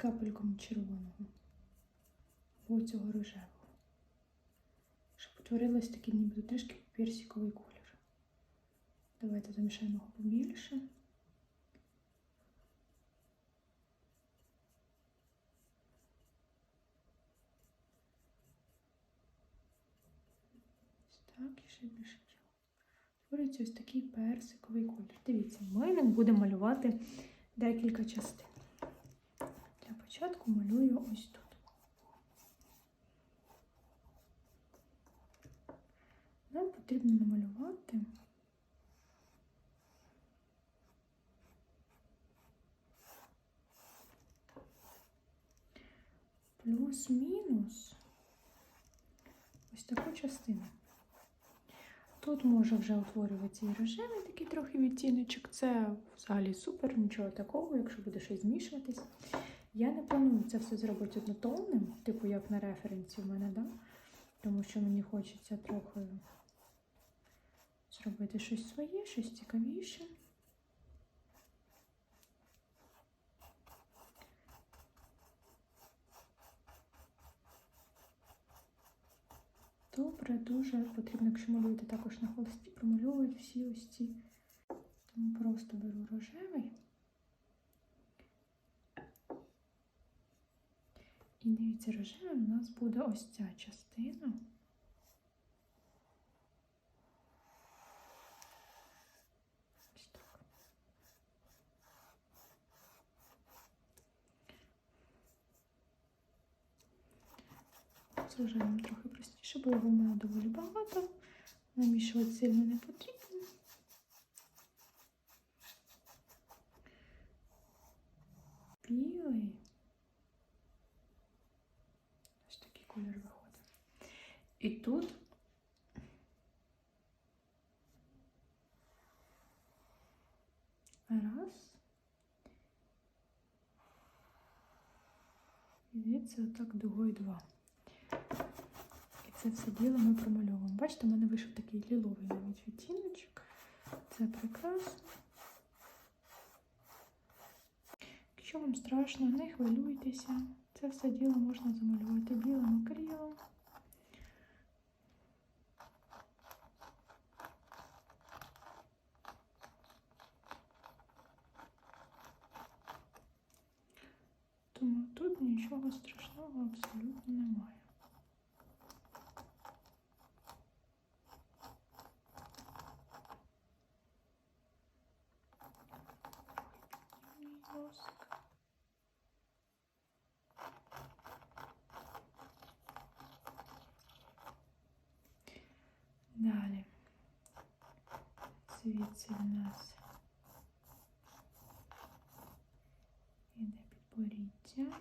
капельком червоного. Або цього рожевого. Щоб утворилось такий ніби трішки персиковий колір. Давайте замішаємо його побільше. Ось так, і ще більше. Твориться ось такий персиковий колір. Дивіться, ми ним будемо малювати декілька частин. Для початку малюю ось тут. Нам потрібно намалювати плюс-мінус ось таку частину. Тут може вже утворюватися і рожевий такий трохи відтіночок. Це взагалі супер, нічого такого, якщо буде щось змішуватись. Я не планую це все зробити однотонним, типу як на референсі в мене, да? тому що мені хочеться трохи зробити щось своє, щось цікавіше. Добре, дуже потрібно, якщо малюєте також на холсті, промальовувати всі ось ці. Тому просто беру рожевий. І дивіться, рожевим у нас буде ось ця частина. Ось так. З трохи простіше, бо його в мене доволі багато. Намішувати сильно не потрібно. Білий. Ось такий колір виходить. І тут раз. І дивіться, отак дугою два. І це все діло ми промальовуємо. Бачите, в мене вийшов такий ліловий навіть відтіночок. Це прекрасно. Якщо вам страшно, не хвилюйтеся. Це все діло можна замалювати білим акрилом. тут нічого страшного абсолютно немає. Носик. Далі. Звідси в нас іде підборіддя.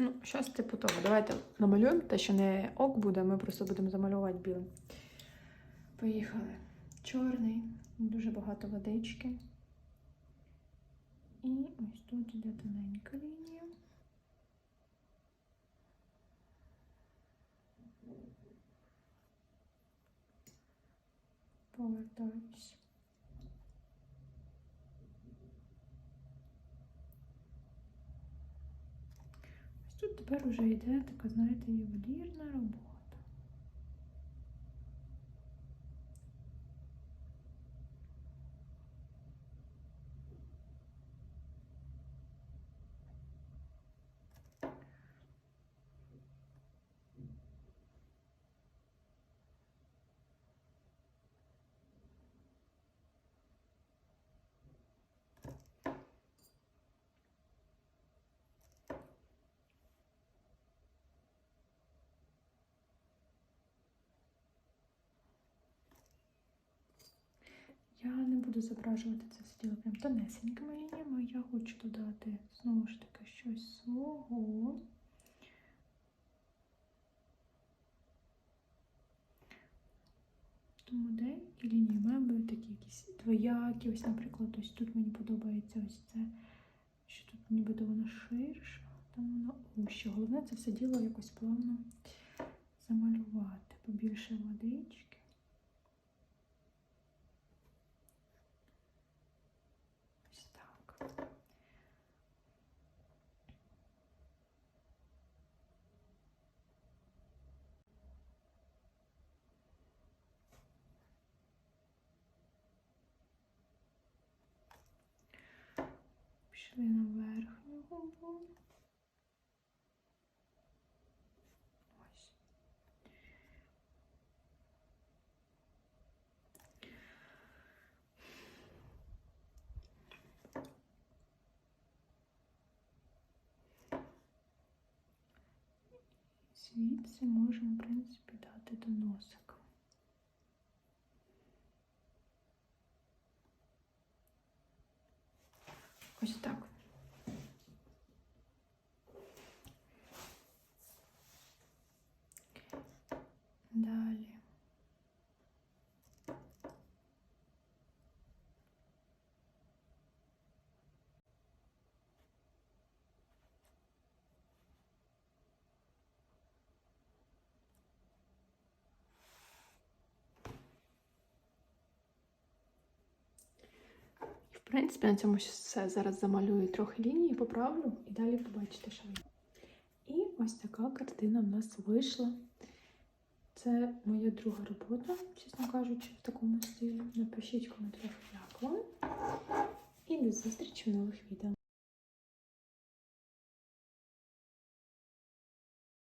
Ну, щось типу того. Давайте намалюємо те, що не ок буде, ми просто будемо замалювати білим. Поїхали. Чорний, дуже багато водички. І ось тут іде тоненька лінія. Повертаюсь. Ось тут тепер уже йде така, знаєте, ювелірна робота. Я не буду зображувати це все діло прям тонесенькими лініями. Я хочу додати знову ж таки щось свого. Тому деякі лінії мають бути такі якісь двоякі. Ось, наприклад, ось тут мені подобається ось це, що тут нібито воно ширше, там воно вуще. Головне це все діло якось плавно замалювати. Побільше водички. Ось так. Пішли на верхню губу. Ось. Звідси можемо, в принципі, дати до носика. Ось так. Далі. В принципі, на цьому все зараз замалюю трохи лінії, поправлю і далі побачите, що є. І ось така картина в нас вийшла. Це моя друга робота, чесно кажучи, в такому стилі. Напишіть в коментарях, як вам. І до зустрічі в нових відео.